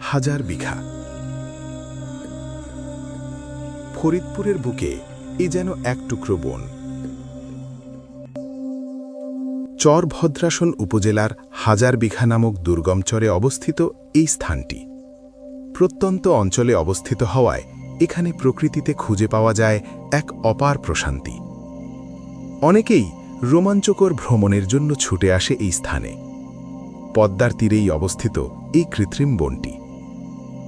হাজার বিঘা। ফরিদপুরের বুকে এ যেন এক টুকরো বন। চর ভদ্রাসন উপজেলার হাজার বিঘা নামক দুর্গম চরে অবস্থিত এই স্থানটি। প্রত্যন্ত অঞ্চলে অবস্থিত হওয়ায় এখানে প্রকৃতিতে খুঁজে পাওয়া যায় এক অপার প্রশান্তি। অনেকেই রোমাঞ্চকর ভ্রমণের জন্য ছুটে আসে এই স্থানে। পদ্মার তীরেই অবস্থিত এই কৃত্রিম বনটি।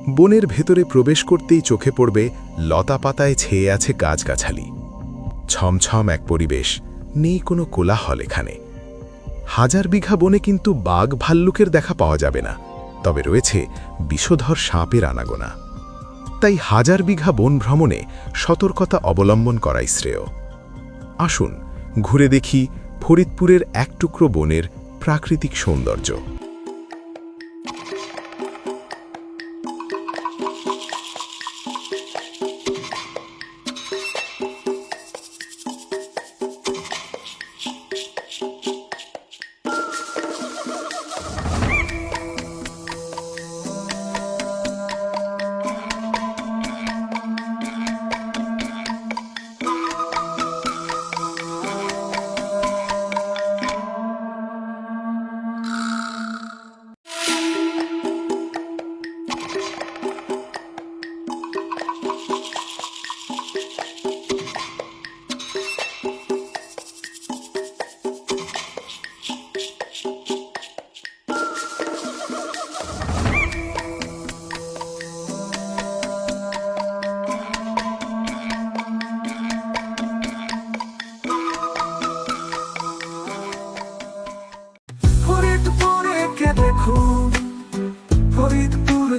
বনের ভেতরে প্রবেশ করতেই চোখে পড়বে লতা পাতায় ছেয়ে আছে গাছগাছালি। ছমছম এক পরিবেশ, নেই কোনো কোলাহল এখানে। হাজার বিঘা বনে কিন্তু বাঘ ভাল্লুকের দেখা পাওয়া যাবে না, তবে রয়েছে বিষধর সাপের আনাগোনা। তাই হাজার বিঘা বন ভ্রমণে সতর্কতা অবলম্বন করাই শ্রেয়। আসুন, ঘুরে দেখি ফরিদপুরের এক টুকরো বনের প্রাকৃতিক সৌন্দর্য। thank you.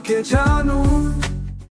che già